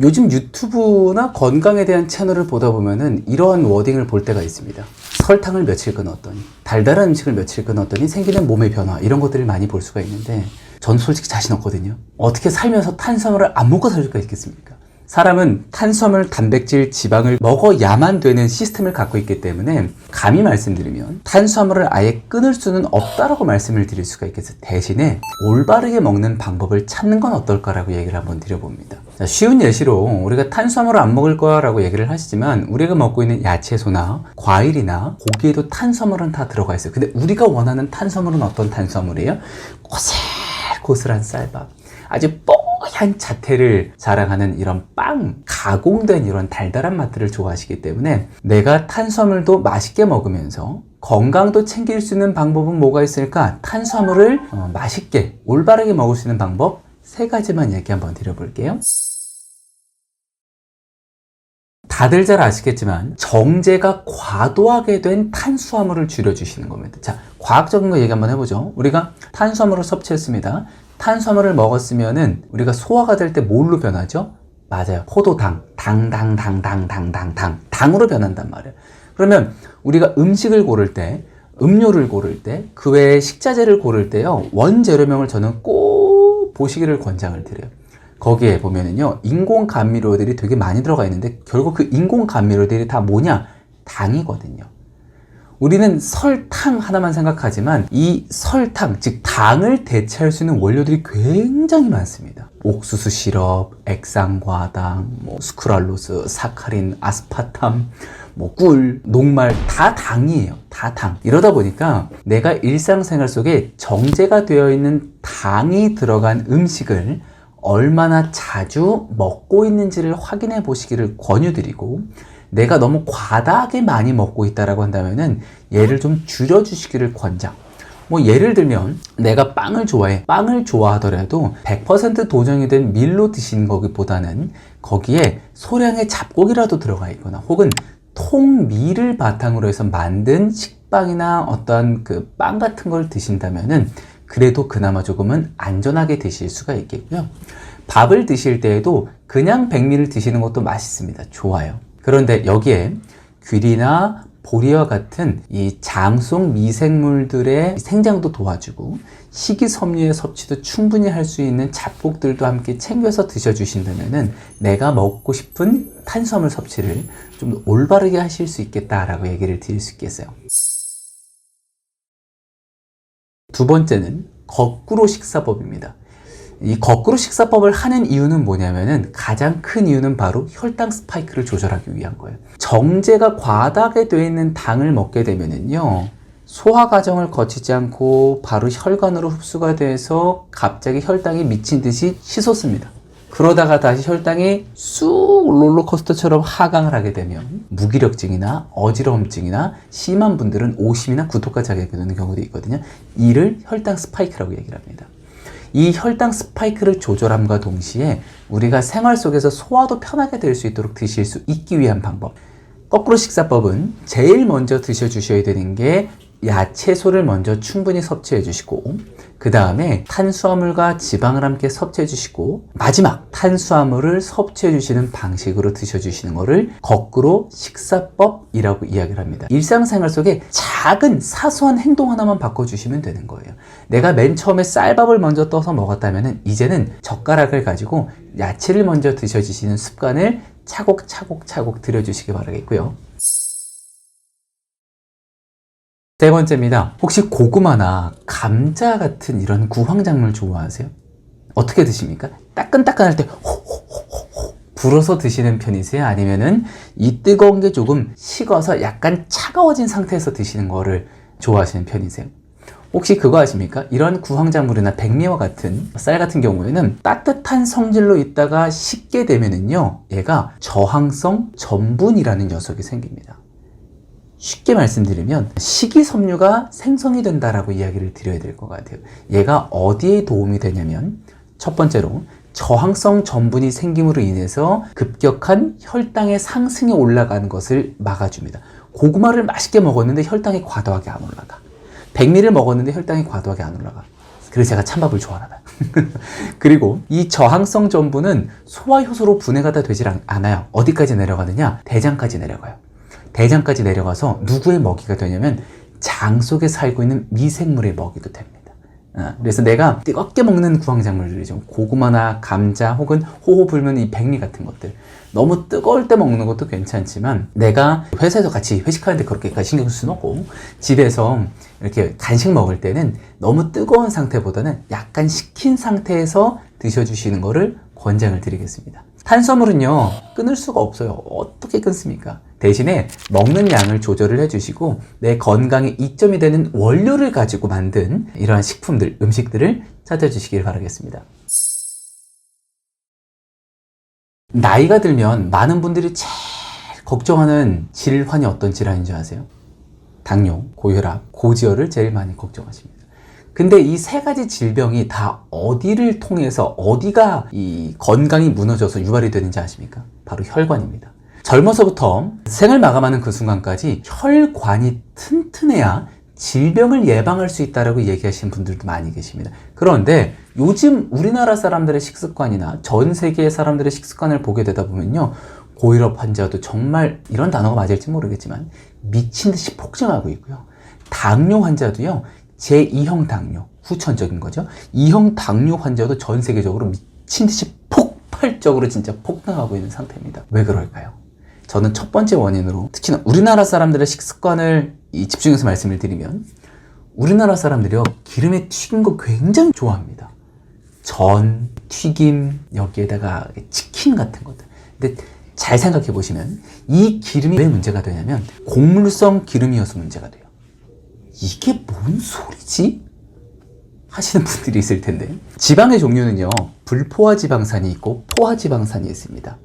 요즘 유튜브나 건강에 대한 채널을 보다 보면은 이러한 워딩을 볼 때가 있습니다. 설탕을 며칠 끊었더니, 달달한 음식을 며칠 끊었더니 생기는 몸의 변화, 이런 것들을 많이 볼 수가 있는데, 전 솔직히 자신 없거든요. 어떻게 살면서 탄수화물을 안 먹고 살 수가 있겠습니까? 사람은 탄수화물, 단백질, 지방을 먹어야만 되는 시스템을 갖고 있기 때문에 감히 말씀드리면 탄수화물을 아예 끊을 수는 없다라고 말씀을 드릴 수가 있겠어요. 대신에 올바르게 먹는 방법을 찾는 건 어떨까라고 얘기를 한번 드려봅니다. 자, 쉬운 예시로 우리가 탄수화물을 안 먹을 거라고 얘기를 하시지만 우리가 먹고 있는 야채소나 과일이나 고기에도 탄수화물은 다 들어가 있어요. 근데 우리가 원하는 탄수화물은 어떤 탄수화물이에요? 고슬고슬한 쌀밥. 아주 뽀얀 자태를 자랑하는 이런 빵, 가공된 이런 달달한 맛들을 좋아하시기 때문에 내가 탄수화물도 맛있게 먹으면서 건강도 챙길 수 있는 방법은 뭐가 있을까? 탄수화물을 어, 맛있게, 올바르게 먹을 수 있는 방법 세 가지만 얘기 한번 드려볼게요. 다들 잘 아시겠지만 정제가 과도하게 된 탄수화물을 줄여주시는 겁니다. 자, 과학적인 거 얘기 한번 해보죠. 우리가 탄수화물을 섭취했습니다. 탄수화물을 먹었으면은 우리가 소화가 될 때 뭘로 변하죠? 맞아요. 포도당. 당, 당, 당, 당, 당, 당, 당. 당으로 변한단 말이에요. 그러면 우리가 음식을 고를 때, 음료를 고를 때, 그 외에 식자재를 고를 때요, 원재료명을 저는 꼭 보시기를 권장을 드려요. 거기에 보면은요, 인공 감미료들이 되게 많이 들어가 있는데, 결국 그 인공 감미료들이 다 뭐냐? 당이거든요. 우리는 설탕 하나만 생각하지만 이 설탕, 즉 당을 대체할 수 있는 원료들이 굉장히 많습니다. 옥수수 시럽, 액상과당, 뭐 스크랄로스, 사카린, 아스파탐, 뭐 꿀, 녹말 다 당이에요. 다 당. 이러다 보니까 내가 일상생활 속에 정제가 되어 있는 당이 들어간 음식을 얼마나 자주 먹고 있는지를 확인해 보시기를 권유드리고 내가 너무 과다하게 많이 먹고 있다라고 한다면은 얘를 좀 줄여주시기를 권장. 뭐 예를 들면 내가 빵을 좋아해. 빵을 좋아하더라도 100% 도정이 된 밀로 드시는 거기보다는 거기에 소량의 잡곡이라도 들어가 있거나 혹은 통밀을 바탕으로 해서 만든 식빵이나 어떤 그 빵 같은 걸 드신다면은 그래도 그나마 조금은 안전하게 드실 수가 있겠고요. 밥을 드실 때에도 그냥 백미를 드시는 것도 맛있습니다. 좋아요. 그런데 여기에 귀리나 보리와 같은 이 장속 미생물들의 생장도 도와주고 식이섬유의 섭취도 충분히 할 수 있는 잡곡들도 함께 챙겨서 드셔주신다면은 내가 먹고 싶은 탄수화물 섭취를 좀 올바르게 하실 수 있겠다라고 얘기를 드릴 수 있겠어요. 두 번째는 거꾸로 식사법입니다. 이 거꾸로 식사법을 하는 이유는 뭐냐면은 가장 큰 이유는 바로 혈당 스파이크를 조절하기 위한 거예요. 정제가 과다하게 되어 있는 당을 먹게 되면은요. 소화 과정을 거치지 않고 바로 혈관으로 흡수가 돼서 갑자기 혈당이 미친 듯이 치솟습니다. 그러다가 다시 혈당이 쑥 롤러코스터처럼 하강을 하게 되면 무기력증이나 어지러움증이나 심한 분들은 오심이나 구토까지 하게 되는 경우도 있거든요. 이를 혈당 스파이크라고 얘기를 합니다. 이 혈당 스파이크를 조절함과 동시에 우리가 생활 속에서 소화도 편하게 될 수 있도록 드실 수 있기 위한 방법. 거꾸로 식사법은 제일 먼저 드셔주셔야 되는 게 야채소를 먼저 충분히 섭취해 주시고 그 다음에 탄수화물과 지방을 함께 섭취해 주시고 마지막 탄수화물을 섭취해 주시는 방식으로 드셔 주시는 것을 거꾸로 식사법이라고 이야기를 합니다. 일상생활 속에 작은 사소한 행동 하나만 바꿔 주시면 되는 거예요. 내가 맨 처음에 쌀밥을 먼저 떠서 먹었다면 이제는 젓가락을 가지고 야채를 먼저 드셔 주시는 습관을 차곡차곡 차곡 들여주시기 바라겠고요. 세 번째입니다. 혹시 고구마나 감자 같은 이런 구황작물 좋아하세요? 어떻게 드십니까? 따끈따끈할 때 호호호호호 불어서 드시는 편이세요? 아니면은 이 뜨거운 게 조금 식어서 약간 차가워진 상태에서 드시는 거를 좋아하시는 편이세요? 혹시 그거 아십니까? 이런 구황작물이나 백미와 같은 쌀 같은 경우에는 따뜻한 성질로 있다가 식게 되면은요, 얘가 저항성 전분이라는 녀석이 생깁니다. 쉽게 말씀드리면 식이섬유가 생성이 된다라고 이야기를 드려야 될 것 같아요. 얘가 어디에 도움이 되냐면 첫 번째로 저항성 전분이 생김으로 인해서 급격한 혈당의 상승이 올라가는 것을 막아줍니다. 고구마를 맛있게 먹었는데 혈당이 과도하게 안 올라가. 백미를 먹었는데 혈당이 과도하게 안 올라가. 그래서 제가 찬밥을 좋아하나. 그리고 이 저항성 전분은 소화 효소로 분해가 다 되질 않- 않아요. 어디까지 내려가느냐? 대장까지 내려가요. 대장까지 내려가서 누구의 먹이가 되냐면 장 속에 살고 있는 미생물의 먹이도 됩니다. 어, 그래서 내가 뜨겁게 먹는 구황작물들이죠. 고구마나 감자 혹은 호호 불면 이 백리 같은 것들. 너무 뜨거울 때 먹는 것도 괜찮지만 내가 회사에서 같이 회식하는데 그렇게까지 신경 쓸 수는 없고 집에서 이렇게 간식 먹을 때는 너무 뜨거운 상태보다는 약간 식힌 상태에서 드셔주시는 거를 권장을 드리겠습니다. 탄수화물은요 끊을 수가 없어요. 어떻게 끊습니까? 대신에 먹는 양을 조절을 해주시고 내 건강에 이점이 되는 원료를 가지고 만든 이러한 식품들, 음식들을 찾아주시길 바라겠습니다. 나이가 들면 많은 분들이 제일 걱정하는 질환이 어떤 질환인 줄 아세요? 당뇨, 고혈압, 고지혈을 제일 많이 걱정하십니다. 근데 이 세 가지 질병이 다 어디를 통해서 어디가 이 건강이 무너져서 유발이 되는지 아십니까? 바로 혈관입니다. 젊어서부터 생을 마감하는 그 순간까지 혈관이 튼튼해야 질병을 예방할 수 있다라고 얘기하시는 분들도 많이 계십니다. 그런데 요즘 우리나라 사람들의 식습관이나 전 세계의 사람들의 식습관을 보게 되다 보면요. 고혈압 환자도 정말 이런 단어가 맞을지 모르겠지만 미친 듯이 폭증하고 있고요. 당뇨 환자도요. 제2형 당뇨, 후천적인 거죠. 2형 당뇨 환자도 전 세계적으로 미친 듯이 폭발적으로 진짜 폭등하고 있는 상태입니다. 왜 그럴까요? 저는 첫 번째 원인으로 특히나 우리나라 사람들의 식습관을 이 집중해서 말씀을 드리면 우리나라 사람들이요 기름에 튀긴 거 굉장히 좋아합니다. 전, 튀김 여기에다가 치킨 같은 것들. 근데 잘 생각해 보시면 이 기름이 왜 문제가 되냐면 곡물성 기름이어서 문제가 돼요. 이게 뭔 소리지? 하시는 분들이 있을 텐데 지방의 종류는요 불포화 지방산이 있고 포화 지방산이 있습니다.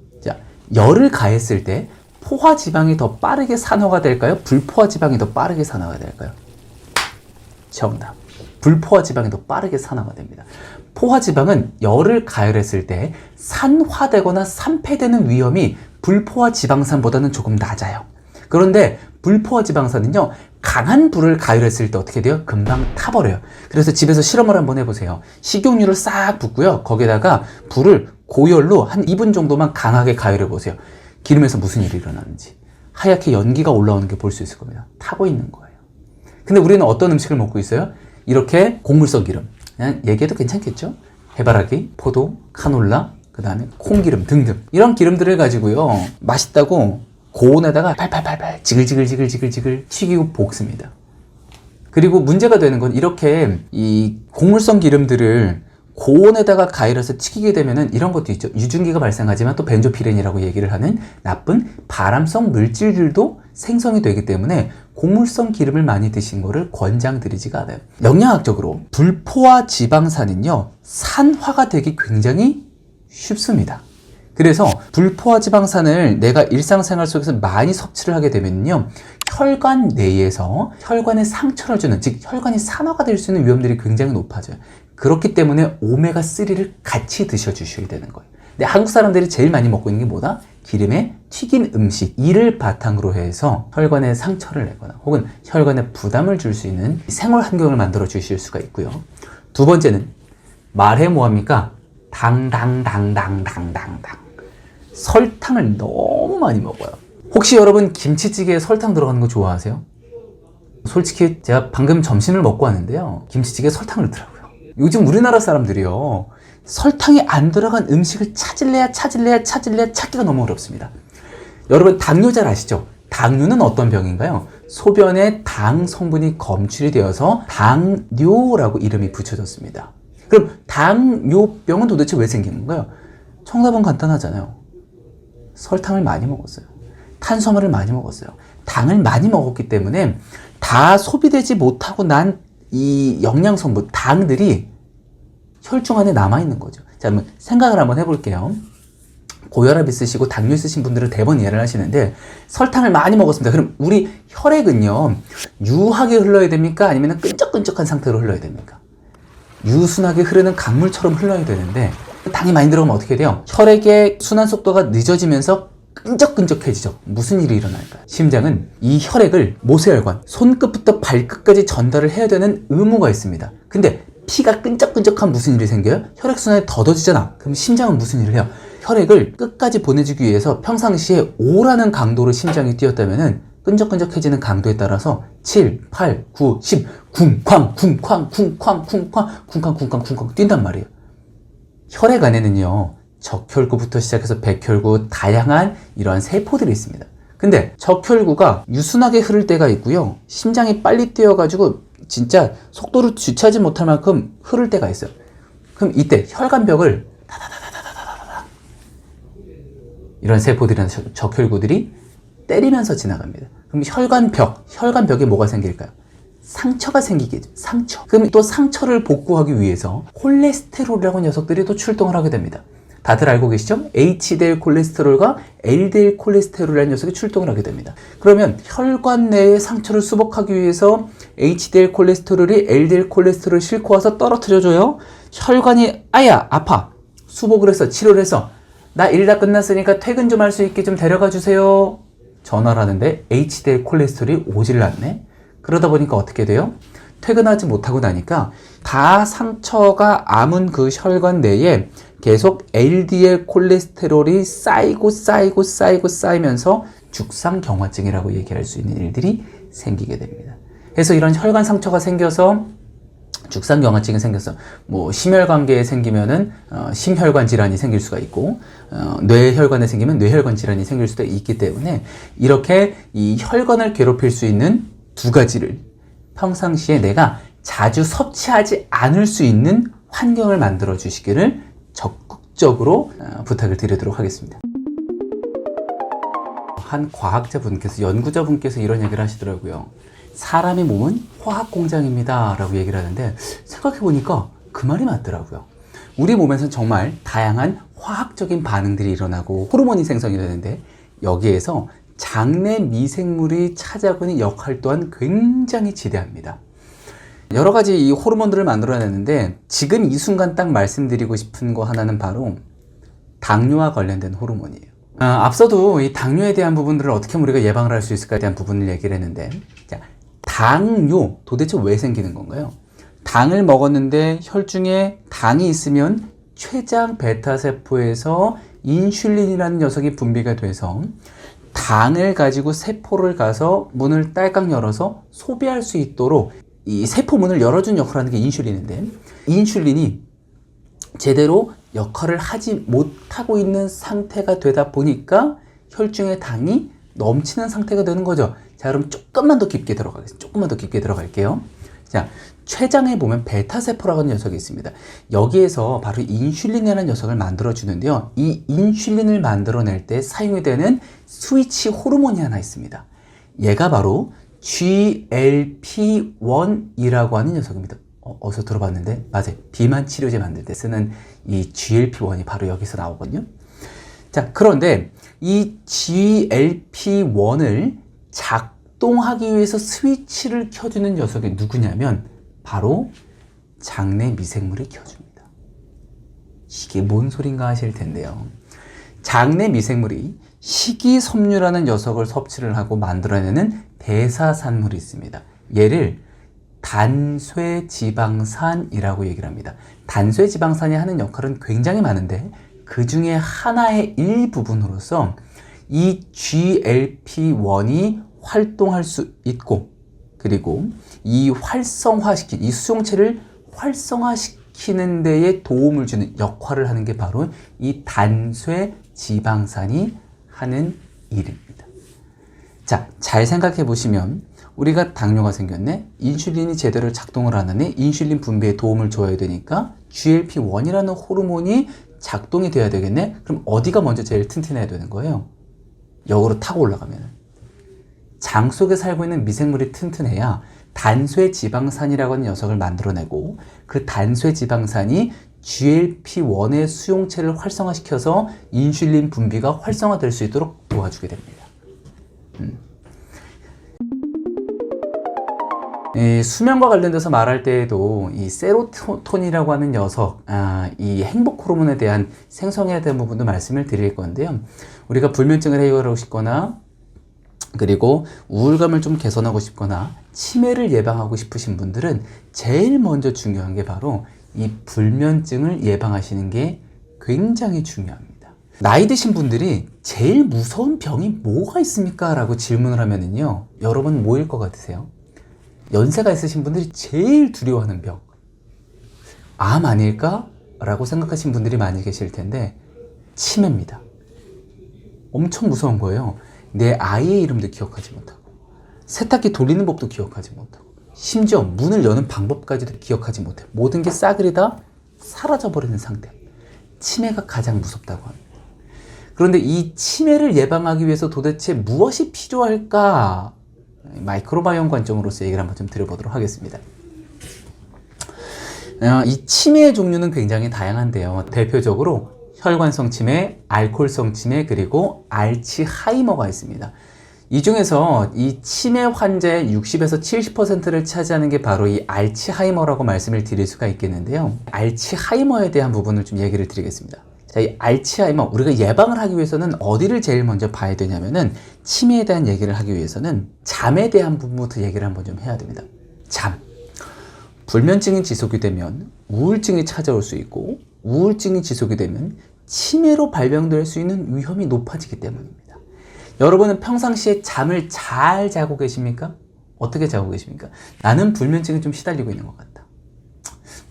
자 열을 가했을 때 포화 지방이 더 빠르게 산화가 될까요? 불포화 지방이 더 빠르게 산화가 될까요? 정답. 불포화 지방이 더 빠르게 산화가 됩니다. 포화 지방은 열을 가열했을 때 산화되거나 산패되는 위험이 불포화 지방산보다는 조금 낮아요. 그런데 불포화 지방산은요, 강한 불을 가열했을 때 어떻게 돼요? 금방 타버려요. 그래서 집에서 실험을 한번 해보세요. 식용유를 싹 붓고요. 거기다가 불을 고열로 한 2분 정도만 강하게 가열해 보세요. 기름에서 무슨 일이 일어나는지. 하얗게 연기가 올라오는 게 볼 수 있을 겁니다. 타고 있는 거예요. 근데 우리는 어떤 음식을 먹고 있어요? 이렇게 곡물성 기름. 그냥 얘기해도 괜찮겠죠? 해바라기, 포도, 카놀라, 그 다음에 콩기름 등등. 이런 기름들을 가지고요. 맛있다고 고온에다가 팔팔팔팔 지글지글지글지글지글 튀기고 볶습니다. 그리고 문제가 되는 건 이렇게 이 곡물성 기름들을 고온에다가 가열해서 튀기게 되면은 이런 것도 있죠. 유증기가 발생하지만 또 벤조피렌이라고 얘기를 하는 나쁜 발암성 물질들도 생성이 되기 때문에 곡물성 기름을 많이 드시는 거를 권장드리지가 않아요. 영양학적으로 불포화 지방산은요, 산화가 되기 굉장히 쉽습니다. 그래서 불포화 지방산을 내가 일상생활 속에서 많이 섭취를 하게 되면요. 혈관 내에서 혈관에 상처를 주는, 즉 혈관이 산화가 될 수 있는 위험들이 굉장히 높아져요. 그렇기 때문에 오메가3를 같이 드셔주셔야 되는 거예요. 근데 한국 사람들이 제일 많이 먹고 있는 게 뭐다? 기름에 튀긴 음식, 이를 바탕으로 해서 혈관에 상처를 내거나 혹은 혈관에 부담을 줄 수 있는 생활 환경을 만들어 주실 수가 있고요. 두 번째는 말해 뭐합니까? 당당당당당당당. 설탕을 너무 많이 먹어요. 혹시 여러분 김치찌개에 설탕 들어가는 거 좋아하세요? 솔직히 제가 방금 점심을 먹고 왔는데요. 김치찌개에 설탕을 넣더라고요. 요즘 우리나라 사람들이요. 설탕이 안 들어간 음식을 찾을래야 찾을래야 찾을래야 찾기가 너무 어렵습니다. 여러분 당뇨 잘 아시죠? 당뇨는 어떤 병인가요? 소변에 당 성분이 검출이 되어서 당뇨라고 이름이 붙여졌습니다. 그럼 당뇨병은 도대체 왜 생긴 건가요? 정답은 간단하잖아요. 설탕을 많이 먹었어요. 탄수화물을 많이 먹었어요. 당을 많이 먹었기 때문에 다 소비되지 못하고 난 이 영양 성분, 당들이 혈중 안에 남아있는 거죠. 자, 그러면 생각을 한번 해볼게요. 고혈압 있으시고 당뇨 있으신 분들은 대번 이해를 하시는데 설탕을 많이 먹었습니다. 그럼 우리 혈액은요 유하게 흘러야 됩니까? 아니면 끈적끈적한 상태로 흘러야 됩니까? 유순하게 흐르는 강물처럼 흘러야 되는데 당이 많이 들어가면 어떻게 돼요? 혈액의 순환 속도가 늦어지면서 끈적끈적해지죠. 무슨 일이 일어날까요? 심장은 이 혈액을 모세혈관, 손끝부터 발끝까지 전달을 해야 되는 의무가 있습니다. 근데 피가 끈적끈적한 무슨 일이 생겨요? 혈액순환이 더뎌지잖아. 그럼 심장은 무슨 일을 해요? 혈액을 끝까지 보내주기 위해서 평상시에 5라는 강도로 심장이 뛰었다면은 끈적끈적해지는 강도에 따라서 7, 8, 9, 10 쿵쾅 쿵쾅 쿵쾅 쿵쾅 쿵쾅 쿵쾅 쿵쾅 뛴단 말이에요. 혈액 안에는요 적혈구부터 시작해서 백혈구 다양한 이러한 세포들이 있습니다. 근데 적혈구가 유순하게 흐를 때가 있고요. 심장이 빨리 뛰어가지고 진짜 속도를 주체하지 못할 만큼 흐를 때가 있어요. 그럼 이때 혈관벽을 이런 세포들이나 적혈구들이 때리면서 지나갑니다. 그럼 혈관벽, 혈관벽에 뭐가 생길까요? 상처가 생기겠죠. 상처. 그럼 또 상처를 복구하기 위해서 콜레스테롤이라고 하는 녀석들이 또 출동을 하게 됩니다. 다들 알고 계시죠? HDL 콜레스테롤과 LDL 콜레스테롤이라는 녀석이 출동을 하게 됩니다. 그러면 혈관 내의 상처를 수복하기 위해서 HDL 콜레스테롤이 LDL 콜레스테롤을 싣고 와서 떨어뜨려줘요. 혈관이 아야 아파 수복을 해서 치료를 해서 나 일 다 끝났으니까 퇴근 좀 할 수 있게 좀 데려가 주세요. 전화를 하는데 HDL 콜레스테롤이 오질 않네. 그러다 보니까 어떻게 돼요? 퇴근하지 못하고 나니까 다 상처가 아문 그 혈관 내에 계속 LDL 콜레스테롤이 쌓이고 쌓이고 쌓이고 쌓이면서 죽상 경화증이라고 얘기할 수 있는 일들이 생기게 됩니다. 그래서 이런 혈관 상처가 생겨서 죽상 경화증이 생겼어. 뭐 심혈관계에 생기면은 어, 심혈관 질환이 생길 수가 있고 어, 뇌혈관에 생기면 뇌혈관 질환이 생길 수도 있기 때문에 이렇게 이 혈관을 괴롭힐 수 있는 두 가지를 평상시에 내가 자주 섭취하지 않을 수 있는 환경을 만들어 주시기를 적극적으로 어, 부탁을 드리도록 하겠습니다. 한 과학자분께서 연구자분께서 이런 얘기를 하시더라고요. 사람의 몸은 화학 공장입니다. 라고 얘기를 하는데 생각해 보니까 그 말이 맞더라고요. 우리 몸에서는 정말 다양한 화학적인 반응들이 일어나고 호르몬이 생성이 되는데 여기에서 장내 미생물이 찾아오고 있는 역할 또한 굉장히 지대합니다. 여러 가지 이 호르몬들을 만들어내는데 지금 이 순간 딱 말씀드리고 싶은 거 하나는 바로 당뇨와 관련된 호르몬이에요. 아, 앞서도 이 당뇨에 대한 부분들을 어떻게 우리가 예방을 할 수 있을까에 대한 부분을 얘기를 했는데, 자, 당뇨 도대체 왜 생기는 건가요? 당을 먹었는데 혈중에 당이 있으면 췌장 베타 세포에서 인슐린이라는 녀석이 분비가 돼서 당을 가지고 세포를 가서 문을 딸깍 열어서 소비할 수 있도록 이 세포 문을 열어준 역할을 하는 게 인슐린인데 인슐린이 제대로 역할을 하지 못하고 있는 상태가 되다 보니까 혈중에 당이 넘치는 상태가 되는 거죠. 자, 그럼 조금만 더 깊게 들어가겠습니다. 조금만 더 깊게 들어갈게요. 자, 췌장에 보면 베타세포라고 하는 녀석이 있습니다. 여기에서 바로 인슐린이라는 녀석을 만들어주는데요. 이 인슐린을 만들어낼 때 사용이 되는 스위치 호르몬이 하나 있습니다. 얘가 바로 GLP-1이라고 하는 녀석입니다. 어, 어디서 들어봤는데? 맞아요. 비만 치료제 만들 때 쓰는 이 GLP-1이 바로 여기서 나오거든요. 자, 그런데 이 GLP-1을 작동하기 위해서 스위치를 켜주는 녀석이 누구냐면 바로 장내 미생물이 켜줍니다. 이게 뭔 소린가 하실 텐데요. 장내 미생물이 식이섬유라는 녀석을 섭취를 하고 만들어내는 대사산물이 있습니다. 얘를 단쇠지방산이라고 얘기를 합니다. 단쇠지방산이 하는 역할은 굉장히 많은데 그 중에 하나의 일부분으로서 이 GLP-1이 활동할 수 있고 그리고 이 활성화시킨 이 수용체를 활성화시키는 데에 도움을 주는 역할을 하는 게 바로 이 단쇠 지방산이 하는 일입니다. 자, 잘 생각해 보시면 우리가 당뇨가 생겼네. 인슐린이 제대로 작동을 안 하네. 인슐린 분비에 도움을 줘야 되니까 GLP-1이라는 호르몬이 작동이 돼야 되겠네. 그럼 어디가 먼저 제일 튼튼해야 되는 거예요? 역으로 타고 올라가면 장 속에 살고 있는 미생물이 튼튼해야 단쇠 지방산이라고 하는 녀석을 만들어내고 그 단쇠 지방산이 GLP-1의 수용체를 활성화시켜서 인슐린 분비가 활성화될 수 있도록 도와주게 됩니다. 음. 이 수면과 관련돼서 말할 때에도 이 세로토닌이라고 하는 녀석, 아, 이 행복 호르몬에 대한 생성해야 되는 부분도 말씀을 드릴 건데요. 우리가 불면증을 해결하고 싶거나 그리고 우울감을 좀 개선하고 싶거나 치매를 예방하고 싶으신 분들은 제일 먼저 중요한 게 바로 이 불면증을 예방하시는 게 굉장히 중요합니다. 나이 드신 분들이 제일 무서운 병이 뭐가 있습니까? 라고 질문을 하면은요, 여러분 뭐일 것 같으세요? 연세가 있으신 분들이 제일 두려워하는 병. 암 아닐까? 라고 생각하신 분들이 많이 계실 텐데, 치매입니다. 엄청 무서운 거예요. 내 아이의 이름도 기억하지 못하고, 세탁기 돌리는 법도 기억하지 못하고, 심지어 문을 여는 방법까지도 기억하지 못해. 모든 게 싸그리 다 사라져버리는 상태. 치매가 가장 무섭다고 합니다. 그런데 이 치매를 예방하기 위해서 도대체 무엇이 필요할까? 마이크로바이옴 관점으로서 얘기를 한번 좀 드려보도록 하겠습니다. 어, 이 치매의 종류는 굉장히 다양한데요. 대표적으로 혈관성 치매, 알코올성 치매, 그리고 알츠하이머가 있습니다. 이 중에서 이 치매 환자의 60에서 70%를 차지하는 게 바로 이 알츠하이머라고 말씀을 드릴 수가 있겠는데요. 알츠하이머에 대한 부분을 좀 얘기를 드리겠습니다. 자, 이 알츠하이머, 우리가 예방을 하기 위해서는 어디를 제일 먼저 봐야 되냐면은 치매에 대한 얘기를 하기 위해서는 잠에 대한 부분부터 얘기를 한번 좀 해야 됩니다. 잠. 불면증이 지속이 되면 우울증이 찾아올 수 있고 우울증이 지속이 되면 치매로 발병될 수 있는 위험이 높아지기 때문입니다. 여러분은 평상시에 잠을 잘 자고 계십니까? 어떻게 자고 계십니까? 나는 불면증에 좀 시달리고 있는 것 같다.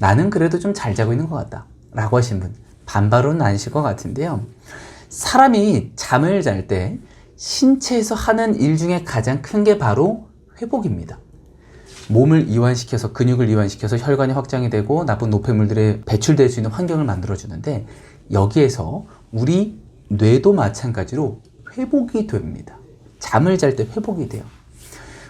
나는 그래도 좀 잘 자고 있는 것 같다. 라고 하신 분 반발은 아니실 것 같은데요. 사람이 잠을 잘 때 신체에서 하는 일 중에 가장 큰 게 바로 회복입니다. 몸을 이완시켜서 근육을 이완시켜서 혈관이 확장이 되고 나쁜 노폐물들에 배출될 수 있는 환경을 만들어 주는데 여기에서 우리 뇌도 마찬가지로 회복이 됩니다. 잠을 잘 때 회복이 돼요.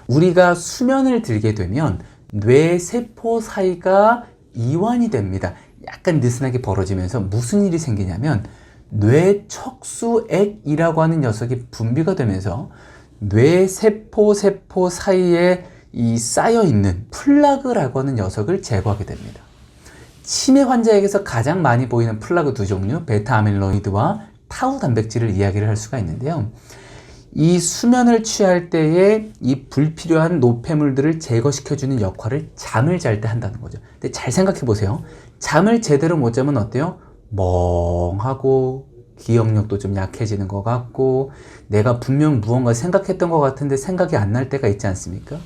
우리가 수면을 들게 되면 뇌 세포 사이가 이완이 됩니다. 약간 느슨하게 벌어지면서 무슨 일이 생기냐면 뇌 척수액이라고 하는 녀석이 분비가 되면서 뇌 세포 세포 사이에 이 쌓여 있는 플라그라고 하는 녀석을 제거하게 됩니다. 치매 환자에게서 가장 많이 보이는 플라그 두 종류, 베타 아밀로이드와 타우 단백질을 이야기를 할 수가 있는데요. 이 수면을 취할 때에 이 불필요한 노폐물들을 제거시켜주는 역할을 잠을 잘 때 한다는 거죠. 근데 잘 생각해 보세요. 잠을 제대로 못 자면 어때요? 멍하고 기억력도 좀 약해지는 것 같고 내가 분명 무언가 생각했던 것 같은데 생각이 안 날 때가 있지 않습니까?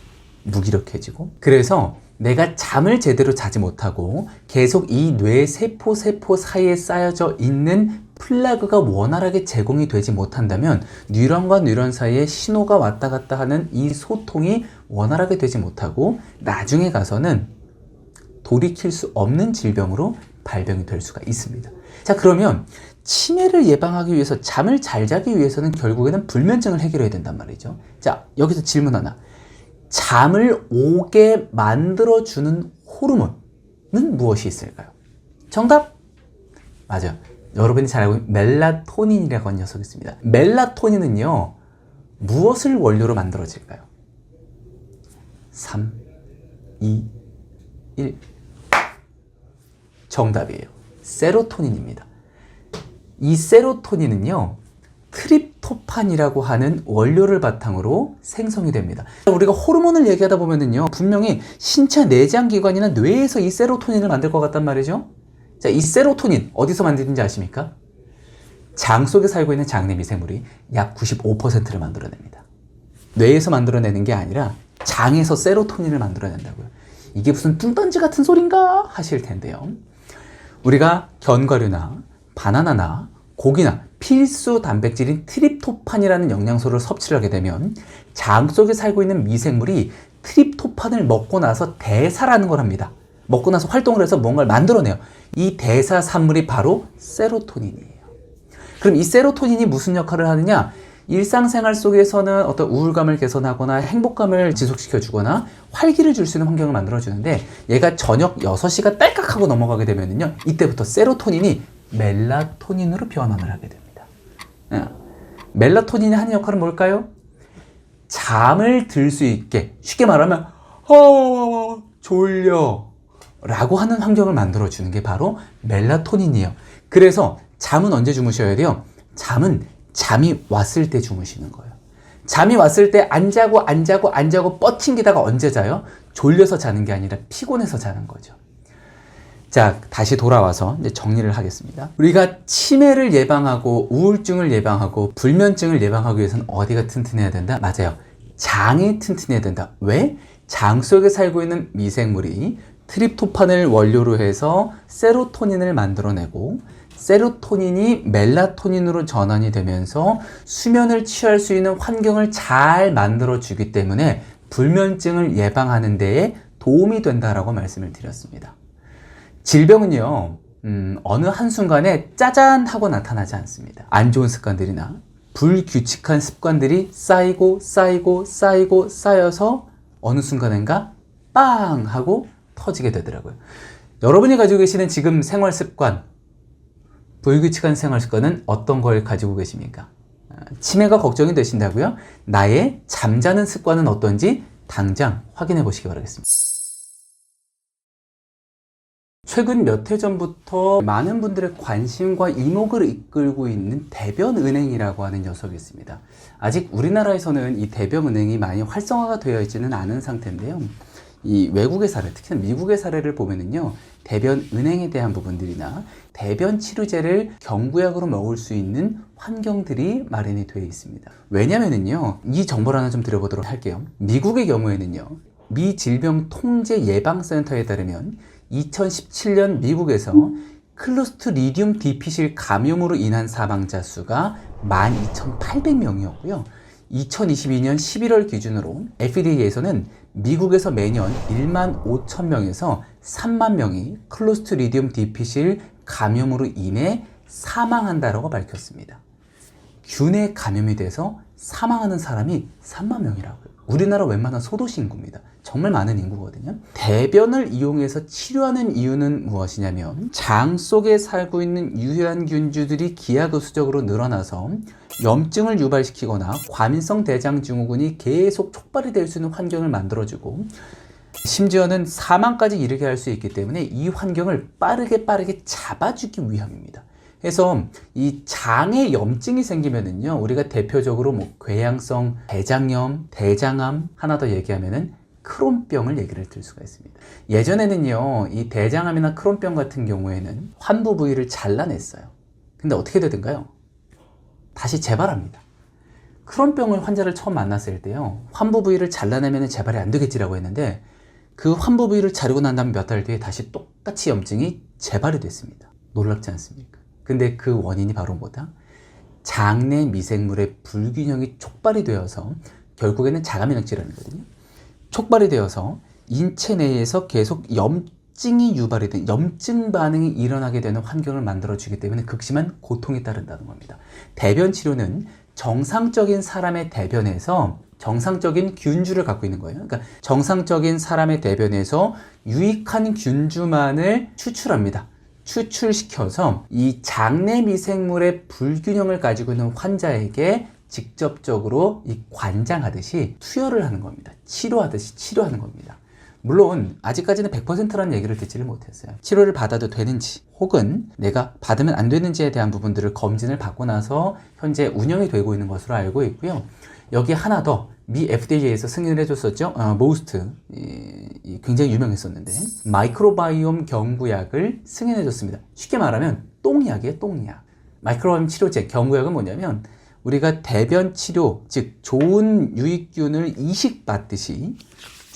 무기력해지고 그래서 내가 잠을 제대로 자지 못하고 계속 이 뇌 세포 세포 사이에 쌓여져 있는 플라그가 원활하게 제공이 되지 못한다면 뉴런과 뉴런 사이에 신호가 왔다 갔다 하는 이 소통이 원활하게 되지 못하고 나중에 가서는 돌이킬 수 없는 질병으로 발병이 될 수가 있습니다. 자, 그러면 치매를 예방하기 위해서 잠을 잘 자기 위해서는 결국에는 불면증을 해결해야 된단 말이죠. 자, 여기서 질문 하나. 잠을 오게 만들어주는 호르몬은 무엇이 있을까요? 정답! 맞아요. 여러분이 잘 알고 있는 멜라토닌이라고 하는 녀석이 있습니다. 멜라토닌은요, 무엇을 원료로 만들어질까요? 3, 2, 1. 정답이에요. 세로토닌입니다. 이 세로토닌은요, 트립토판이라고 하는 원료를 바탕으로 생성이 됩니다. 우리가 호르몬을 얘기하다 보면은요, 분명히 신체 내장 기관이나 뇌에서 이 세로토닌을 만들 것 같단 말이죠. 자, 이 세로토닌 어디서 만드는지 아십니까? 장 속에 살고 있는 장내 미생물이 약 95%를 만들어냅니다. 뇌에서 만들어내는 게 아니라 장에서 세로토닌을 만들어낸다고요. 이게 무슨 뚱딴지 같은 소린가 하실 텐데요. 우리가 견과류나 바나나나 고기나 필수 단백질인 트립토판이라는 영양소를 섭취를 하게 되면 장 속에 살고 있는 미생물이 트립토판을 먹고 나서 대사라는 걸 합니다. 먹고 나서 활동을 해서 뭔가를 만들어내요. 이 대사 산물이 바로 세로토닌이에요. 그럼 이 세로토닌이 무슨 역할을 하느냐? 일상생활 속에서는 어떤 우울감을 개선하거나 행복감을 지속시켜 주거나 활기를 줄 수 있는 환경을 만들어 주는데 얘가 저녁 6시가 딸깍 하고 넘어가게 되면요. 이때부터 세로토닌이 멜라토닌으로 변환을 하게 됩니다. 예. 멜라토닌이 하는 역할은 뭘까요? 잠을 들 수 있게 쉽게 말하면 어 졸려 라고 하는 환경을 만들어 주는 게 바로 멜라토닌이에요. 그래서 잠은 언제 주무셔야 돼요? 잠은 잠이 왔을 때 주무시는 거예요. 잠이 왔을 때 안 자고 안 자고 안 자고 뻗팅기다가 언제 자요? 졸려서 자는 게 아니라 피곤해서 자는 거죠. 자, 다시 돌아와서 이제 정리를 하겠습니다. 우리가 치매를 예방하고 우울증을 예방하고 불면증을 예방하기 위해서는 어디가 튼튼해야 된다? 맞아요. 장이 튼튼해야 된다. 왜? 장 속에 살고 있는 미생물이 트립토판을 원료로 해서 세로토닌을 만들어내고 세로토닌이 멜라토닌으로 전환이 되면서 수면을 취할 수 있는 환경을 잘 만들어 주기 때문에 불면증을 예방하는 데에 도움이 된다라고 말씀을 드렸습니다. 질병은요, 음, 어느 한순간에 짜잔 하고 나타나지 않습니다. 안 좋은 습관들이나 불규칙한 습관들이 쌓이고 쌓이고 쌓이고 쌓여서 어느 순간인가 빵 하고 터지게 되더라고요. 여러분이 가지고 계시는 지금 생활 습관, 불규칙한 생활 습관은 어떤 걸 가지고 계십니까? 아, 치매가 걱정이 되신다고요? 나의 잠자는 습관은 어떤지 당장 확인해 보시기 바라겠습니다. 최근 몇 해 전부터 많은 분들의 관심과 이목을 이끌고 있는 대변은행이라고 하는 녀석이 있습니다. 아직 우리나라에서는 이 대변은행이 많이 활성화가 되어 있지는 않은 상태인데요. 이 외국의 사례, 특히나 미국의 사례를 보면은요, 대변 은행에 대한 부분들이나 대변 치료제를 경구약으로 먹을 수 있는 환경들이 마련이 되어 있습니다. 왜냐면은요, 이 정보를 하나 좀 드려보도록 할게요. 미국의 경우에는요, 미 질병 통제 예방센터에 따르면 2017년 미국에서 클로스트리디움 디피실 감염으로 인한 사망자 수가 12,800명이었고요. 2022년 11월 기준으로 FDA에서는 미국에서 매년 1만 5천 명에서 3만 명이 클로스트리디움 디피실 감염으로 인해 사망한다라고 밝혔습니다. 균에 감염이 돼서 사망하는 사람이 3만 명이라고요. 우리나라 웬만한 소도시 인구입니다. 정말 많은 인구거든요. 대변을 이용해서 치료하는 이유는 무엇이냐면 장 속에 살고 있는 유해한 균주들이 기하급수적으로 늘어나서 염증을 유발시키거나 과민성 대장 증후군이 계속 촉발이 될 수 있는 환경을 만들어주고 심지어는 사망까지 이르게 할 수 있기 때문에 이 환경을 빠르게 빠르게 잡아주기 위함입니다. 그래서 이 장에 염증이 생기면은요, 우리가 대표적으로 뭐 궤양성 대장염, 대장암 하나 더 얘기하면은 크론병을 얘기를 들 수가 있습니다. 예전에는요, 이 대장암이나 크론병 같은 경우에는 환부 부위를 잘라냈어요. 근데 어떻게 되던가요? 다시 재발합니다. 크론병을 환자를 처음 만났을 때요, 환부 부위를 잘라내면 재발이 안 되겠지라고 했는데, 그 환부 부위를 자르고 난 다음 몇 달 뒤에 다시 똑같이 염증이 재발이 됐습니다. 놀랍지 않습니까? 근데 그 원인이 바로 뭐다? 장내 미생물의 불균형이 촉발이 되어서 결국에는 자가면역 질환이거든요. 촉발이 되어서 인체 내에서 계속 염 증이 유발이 된 염증 반응이 일어나게 되는 환경을 만들어 주기 때문에 극심한 고통이 따른다는 겁니다. 대변 치료는 정상적인 사람의 대변에서 정상적인 균주를 갖고 있는 거예요. 그러니까 정상적인 사람의 대변에서 유익한 균주만을 추출합니다. 추출시켜서 이 장내 미생물의 불균형을 가지고 있는 환자에게 직접적으로 이 관장하듯이 투여를 하는 겁니다. 치료하듯이 치료하는 겁니다. 물론 아직까지는 100%라는 얘기를 듣지를 못했어요. 치료를 받아도 되는지 혹은 내가 받으면 안 되는지에 대한 부분들을 검진을 받고 나서 현재 운영이 되고 있는 것으로 알고 있고요. 여기 하나 더 미 FDA에서 승인을 해줬었죠. 어, 모스트 이, 이 굉장히 유명했었는데 마이크로바이옴 경구약을 승인해줬습니다. 쉽게 말하면 똥약이에요, 똥약. 마이크로바이옴 치료제 경구약은 뭐냐면 우리가 대변 치료, 즉 좋은 유익균을 이식받듯이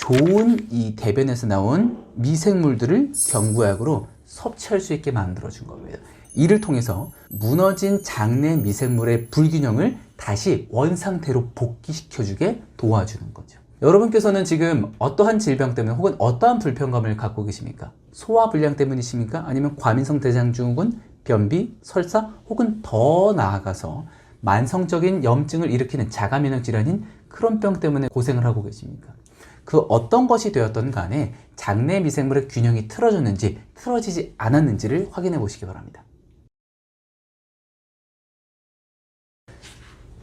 좋은 이 대변에서 나온 미생물들을 경구약으로 섭취할 수 있게 만들어 준 겁니다. 이를 통해서 무너진 장내 미생물의 불균형을 다시 원상태로 복귀시켜 주게 도와주는 거죠. 여러분께서는 지금 어떠한 질병 때문에 혹은 어떠한 불편감을 갖고 계십니까? 소화 불량 때문이십니까? 아니면 과민성 대장증후군, 변비, 설사 혹은 더 나아가서 만성적인 염증을 일으키는 자가면역 질환인 크론병 때문에 고생을 하고 계십니까? 그 어떤 것이 되었던 간에 장내 미생물의 균형이 틀어졌는지 틀어지지 않았는지를 확인해 보시기 바랍니다.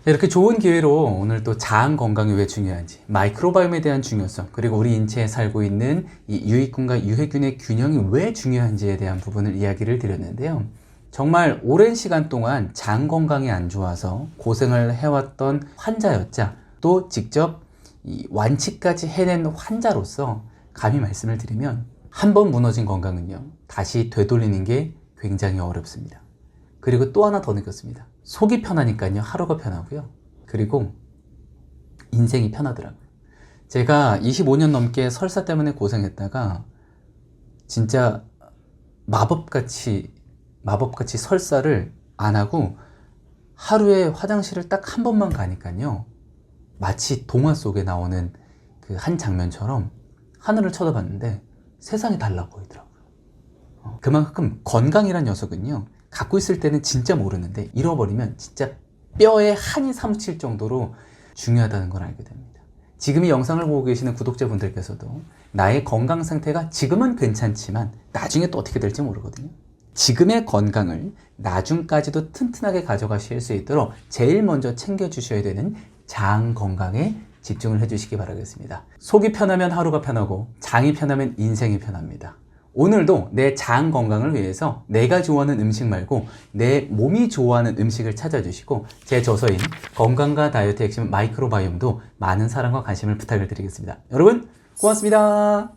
이렇게 좋은 기회로 오늘 또장 건강이 왜 중요한지, 마이크로바이옴에 대한 중요성, 그리고 우리 인체에 살고 있는 이 유익균과 유해균의 균형이 왜 중요한지에 대한 부분을 이야기를 드렸는데요. 정말 오랜 시간 동안 장 건강이 안 좋아서 고생을 해왔던 환자였자 또 직접 이 완치까지 해낸 환자로서 감히 말씀을 드리면 한 번 무너진 건강은요 다시 되돌리는 게 굉장히 어렵습니다. 그리고 또 하나 더 느꼈습니다. 속이 편하니까요 하루가 편하고요. 그리고 인생이 편하더라고요. 제가 25년 넘게 설사 때문에 고생했다가 진짜 마법같이 마법같이 설사를 안 하고 하루에 화장실을 딱 한 번만 가니까요 마치 동화 속에 나오는 그 한 장면처럼 하늘을 쳐다봤는데 세상이 달라 보이더라고요. 어, 그만큼 건강이란 녀석은요 갖고 있을 때는 진짜 모르는데 잃어버리면 진짜 뼈에 한이 사무칠 정도로 중요하다는 걸 알게 됩니다. 지금 이 영상을 보고 계시는 구독자분들께서도 나의 건강 상태가 지금은 괜찮지만 나중에 또 어떻게 될지 모르거든요. 지금의 건강을 나중까지도 튼튼하게 가져가실 수 있도록 제일 먼저 챙겨주셔야 되는 장 건강에 집중을 해주시기 바라겠습니다. 속이 편하면 하루가 편하고 장이 편하면 인생이 편합니다. 오늘도 내 장 건강을 위해서 내가 좋아하는 음식 말고 내 몸이 좋아하는 음식을 찾아주시고 제 저서인 건강과 다이어트 핵심 마이크로바이옴도 많은 사랑과 관심을 부탁을 드리겠습니다. 여러분 고맙습니다.